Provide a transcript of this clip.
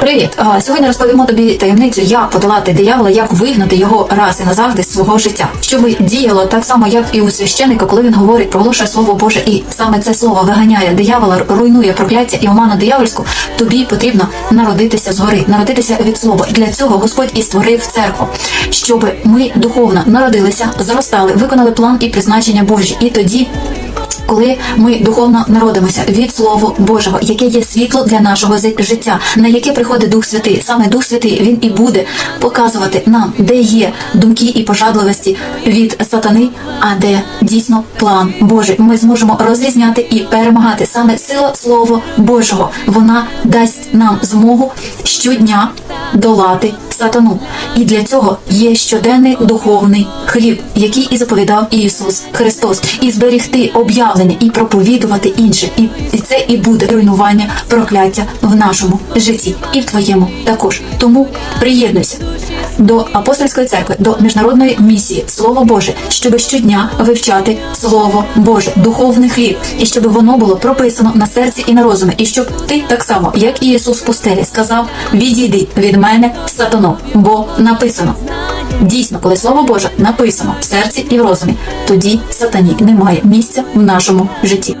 Привіт! Сьогодні розповімо тобі таємницю, як подолати диявола, як вигнати його раз і назавжди з свого життя. Щоб діяло так само, як і у священника, коли він говорить, проголошує слово Боже, і саме це слово виганяє диявола, руйнує прокляття і оману диявольську. Тобі потрібно народитися згори, народитися від слова. Для цього Господь і створив церкву, щоб ми духовно народилися, зростали, виконали план і призначення Божі. І тоді коли ми духовно народимося від Слова Божого, яке є світло для нашого життя, на яке приходить Дух Святий. Саме Дух Святий він і буде показувати нам, де є думки і пожадливості від сатани, а де дійсно план Божий. Ми зможемо розрізняти і перемагати. Саме сила Слова Божого вона дасть нам змогу щодня долати сатану. І для цього є щоденний духовний хліб, який і заповідав Ісус Христос, і зберігти об'явлення, і проповідувати інше. І, це і буде руйнування прокляття в нашому житті, і в твоєму також. Тому приєднуйся до апостольської церкви, до міжнародної місії Слово Боже, щоб щодня вивчати Слово Боже, духовний хліб, і щоб воно було прописано на серці і на розумі, і щоб ти так само, як і Ісус в пустелі, сказав: відійди від мене, сатано, бо написано. Дійсно, коли слово Боже написано в серці і в розумі, тоді сатані немає місця в нашому житті.